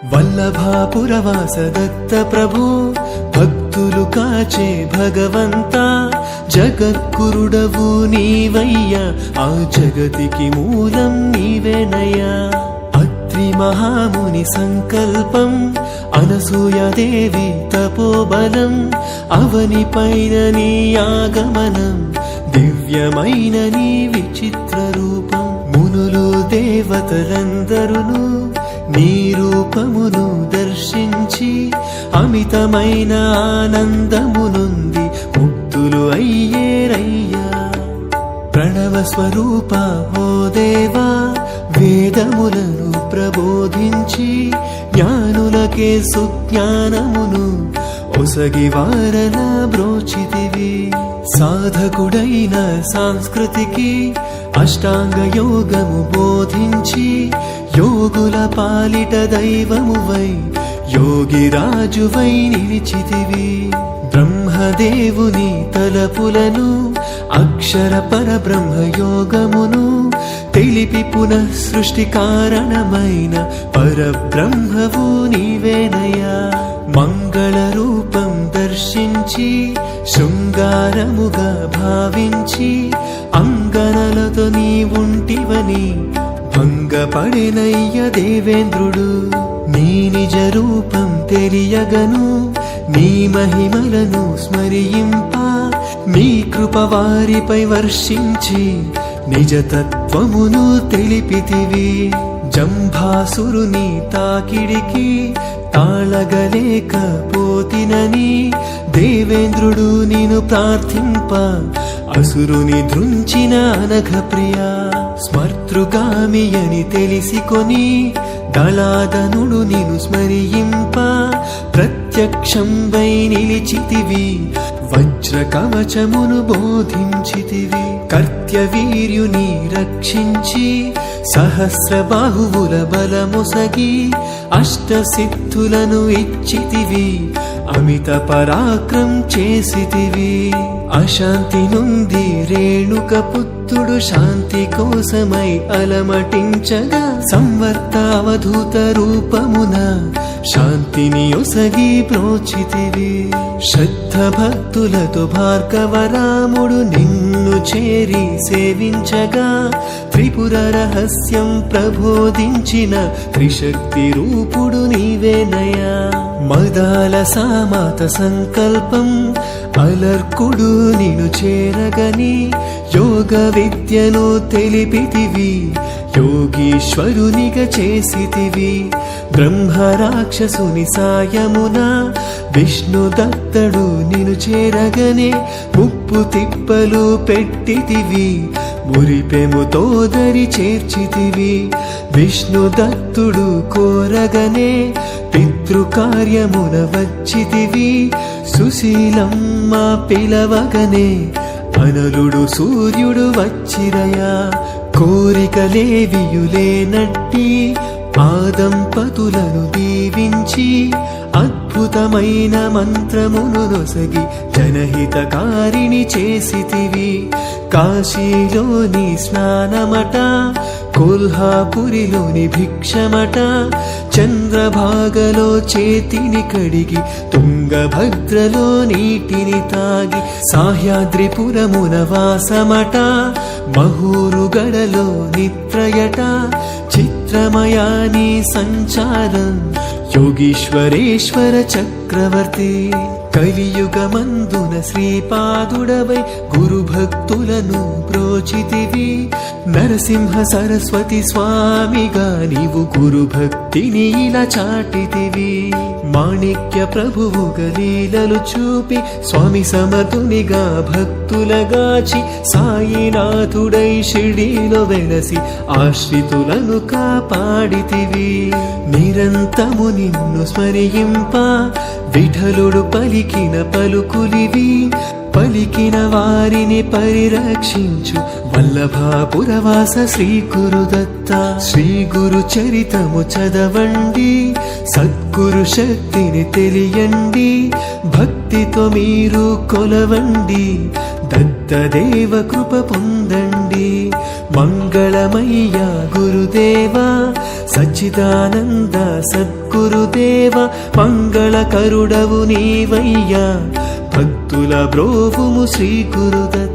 వల్లభాపురవాస దత్త ప్రభు భక్తులు కాచే భగవంత జగద్గురుడవు నీవయ్యా ఆ జగతికి మూలం నీవేనయ్యా అత్రి మహాముని సంకల్పం అనసూయదేవి తపోబలం అవని పైన నీ ఆగమనం దివ్యమైన నీ విచిత్ర రూపం. మునులు దేవతలందరును నీ రూపమును దర్శించి అమితమైన ఆనందమునుంది ముక్తులు అయ్యేరయ్యా. ప్రణవ స్వరూప ఓ దేవా వేదములను ప్రబోధించి జ్ఞానులకే సుజ్ఞానమును ఒసగి వారల బ్రోచితివి. సాధకుడైన సంస్కృతికి అష్టాంగ యోగము బోధించి యోగుల పాలిట దైవమువై యోగిరాజువై నిలిచితివి. బ్రహ్మదేవుని తలపులను అక్షర పరబ్రహ్మ యోగమును తెలిపి పునః సృష్టి కారణమైన పరబ్రహ్మవు నీవేనయా మంగళ రూపం దర్శించి శృంగారముగా భావించి అంగనలతో నీవుంటివని భంగపడినయ్య దేవేంద్రుడు నీ నిజ రూపం తెలియగను. నీ మహిమలను స్మరింప నీ కృప వారిపై వర్షించి నిజతత్వమును తెలిపితివి. జంభాసురుని తాకిడికి తాళగలేకపోతినని దేవేంద్రుడు నేను ప్రార్థింప. అసురుని దృంచిన అనఘ ప్రియా స్మర్తృగామి అని తెలిసికొని దళాదనుడు నిను స్మరింప ప్రత్యక్షంబై నిలిచితివి వజ్ర కవచమును బోధించితివి కర్త్యవీర్యుని రక్షించి సహస్ర బాహువుల బలముసగి అష్ట సిద్ధులను ఇచ్చితివి. అమిత పరాక్రం చేసితివి. అశాంతి నుండి రేణుక పుత్రుడు శాంతి కోసమై అలమటించగా సంవర్తావధూత రూపమున శాంతిని ఒసగి ప్రోచితివి శ్రద్ధ భక్తులతో భార్గవరాముడు నిన్ను చేరి సేవించగా త్రిపుర రహస్యం ప్రబోధించిన త్రిశక్తి రూపుడు నీవేనయా మదాల సామాత సంకల్పం అలర్కుడు నిను చేరగని యోగ విద్యను తెలిపితివి యోగీశ్వరునిగ చేసితివి. బ్రహ్మరాక్షసుని సాయమున విష్ణు దత్తడు నిను చేరగనే ముప్పు తిప్పలు పెట్టితివి మురిపెముతోదరి చేర్చితివి. విష్ణు దత్తుడు కోరగనే పితృకార్యమున వచ్చితివి సుశీలమ్మ పిలవగనే అనలుడు సూర్యుడు వచ్చిరయా కోరికలేవియులేనట్టి ఆ దంపతులను దీవించి అద్భుతమైన మంత్రమును నొసగి జనహితకారిణి చేసితివి. కాశీలోని స్నానమట కొల్హాపురిలోని భిక్షమట చంద్రభాగలో చేతిని కడిగి తుంగభద్రలో నీటిని తాగి సాహ్యాద్రిపురమున వాసమట మహూరుగడలో నిత్రయట చిత్రమయాని సంచారం యోగీశ్వరేశ్వర చక్రవర్తి కలియుగమందున శ్రీపాదుడవై గురు భక్తులను ప్రోచితివి. నరసింహ సరస్వతి స్వామిగా నీవు గురు భక్తిని ఇలా చాటితివి. మాణిక్య ప్రభువు గలీలలు చూపి స్వామి సమర్థునిగా భక్తులగాచి సాయినాథుడై షిడిలో వెలసి ఆశ్రితులను కాపాడితివి. నిరంతము నిన్ను స్మరింప విఠలుడు పలికిన పలుకులివి పలికిన వారిని పరిరక్షించు. వల్లభాపురవాస శ్రీ గురుదత్త శ్రీ గురు చరితము చదవండి. సద్గురు శక్తిని తెలియండి. భక్తితో మీరు కొలవండి. దత్తదేవ కృప పొందండి. మంగళమయ్య గురుదేవా సచ్చిదానంద సద్గురుదేవ మంగళకరుడవు నీవయ్యా. భక్తుల బ్రోవుము శ్రీ గురుదత్త